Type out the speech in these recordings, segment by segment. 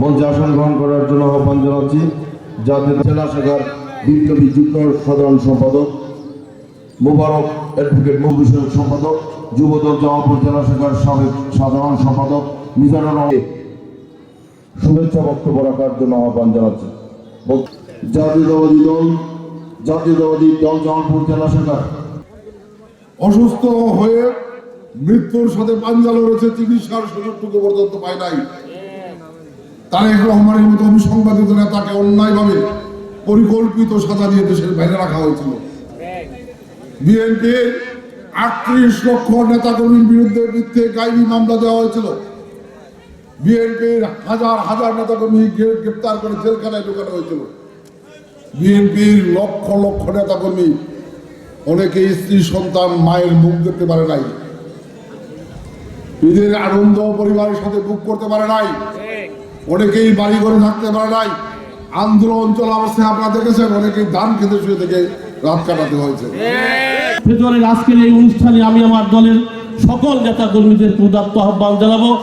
মঞ্চে আসন গ্রহণ করার জন্য আহ্বান জানাচ্ছি। জাতীয় জেলা শাখার বিপ্লবী সাধারণ সম্পাদক, মোবারক অ্যাডভোকেট মহবিষয়ক সম্পাদক, যুবদল জামালপুর জেলা শাখার সাবেক সাধারণ সম্পাদক, মিজানুর রহমান। শুভেচ্ছা বক্তব্য রাখার জন্য আহ্বান জানাচ্ছি। জাতীয়তাবাদী দল জাতীয়তাবাদী দল জামালপুর জেলা শাখার। অসুস্থ হয়ে মৃত্যুর সাথে পাঞ্জা লড়েছে চিকিৎসার সুযোগটুকু পর্যন্ত পায় নাই। তারেক রহমানের মতো অবিসংবাদিত নেতাকে অন্যায়ভাবে পরিকল্পিত সাজা দিয়ে দেশের বাইরে রাখা হয়েছিল। বিএনপির আটত্রিশ লক্ষ নেতাকর্মীর বিরুদ্ধে মিথ্যে গাইবি মামলা দেওয়া হয়েছিল। বিএনপির হাজার হাজার নেতাকর্মী গ্রে- গ্রেপ্তার করে জেলখানায় ঢোকানো হয়েছিল। বিএনপির লক্ষ লক্ষ নেতাকর্মী, অনেকে স্ত্রী, সন্তান, মায়ের মুখ দেখতে পারে নাই। ঈদের আনন্দ পরিবারের সাথে বুক করতে পারে নাই। অনেকেই বাড়ি করে থাকতে পারে নাই। আন্দোলন চলা অবস্থায় আপনারা দেখেছেন অনেকেই ধান খেতে শুয়ে থেকে রাত কাটাতে হয়েছে। আজকের এই অনুষ্ঠানে আমি আমার দলের সকল নেতা কর্মীদের উদাত্ত আহ্বান জানাব।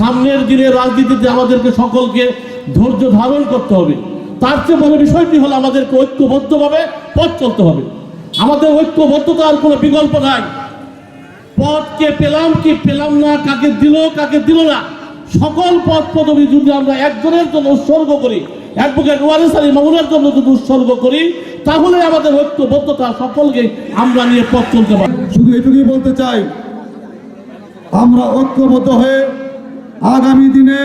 সামনের দিনে রাজনীতিতে আমাদেরকে সকলকে ধৈর্য ধারণ করতে হবে। তার চেয়ে বড় বিষয়টি হলো আমাদেরকে ঐক্যবদ্ধভাবে পথ চলতে হবে। আমাদের ঐক্যবদ্ধতার কোনো বিকল্প নাই। পথ কে পেলাম, কি পেলাম না, কাকে দিল কাকে দিল না, সকল পথ পদবি যদি আমরা একজনের জন্য উৎসর্গ করি অ্যাডভোকেট ওয়ারেস আলী মামুনের জন্য যদি উৎসর্গ করি, তাহলে আমাদের ঐক্যবদ্ধতা সকলকে আমরা নিয়ে পথ চলতে পারি শুধু এটুকুই বলতে চাই, আমরা ঐক্যবদ্ধ হয়ে আগামী দিনে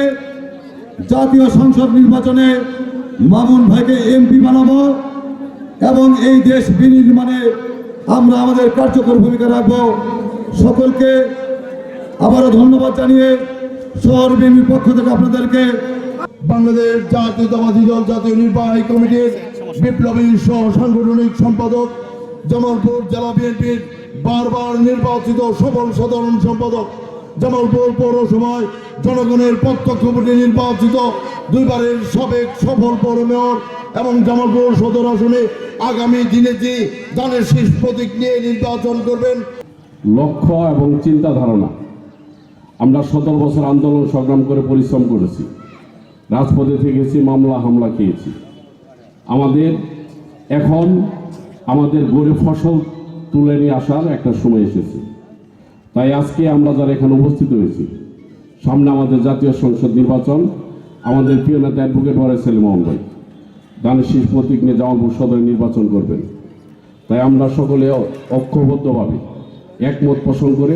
জাতীয় সংসদ নির্বাচনে মামুন ভাইকে এমপি বানাবো এবং এই দেশ বিনির্মাণে আমরা আমাদের কার্যকর ভূমিকা রাখব। সকলকে আবারও ধন্যবাদ জানিয়ে শহর বিএনপির পক্ষ থেকে আপনাদেরকে বাংলাদেশ জাতীয়তাবাদী দল জাতীয় নির্বাহী কমিটির বিপ্লবী সহ সাংগঠনিক সম্পাদক জামালপুর জেলা বিএনপির বারবার নির্বাচিত সফল সাধারণ সম্পাদক জামালপুর পৌরসভায় জনগণের প্রত্যক্ষ ভোটে নির্বাচিত দুইবারের সাবেক সফল পৌর মেয়র এবং জামালপুর সদর আসনে আগামী দিনে যে দানের শীষ প্রতীক নিয়ে নির্বাচন করবেন। লক্ষ্য এবং চিন্তা ধারণা আমরা সতেরো বছর আন্দোলন সংগ্রাম করে পরিশ্রম করেছি। রাজপথে থেকেছি, মামলা, হামলা খেয়েছি। আমাদের এখন আমাদের গড়ে ফসল তুলে নিয়ে আসার একটা সময় এসেছে। তাই আজকে আমরা যারা এখানে উপস্থিত হয়েছি, সামনে আমাদের জাতীয় সংসদ নির্বাচন, আমাদের প্রিয় নেতা অ্যাডভোকেট ওয়ারেস সেলিম মোহাম্মদ, দানের শীষ প্রতীক নিয়ে জামালপুর সদরে নির্বাচন করবেন। তাই আমরা সকলে অক্ষবদ্ধভাবে একমত পোষণ করে।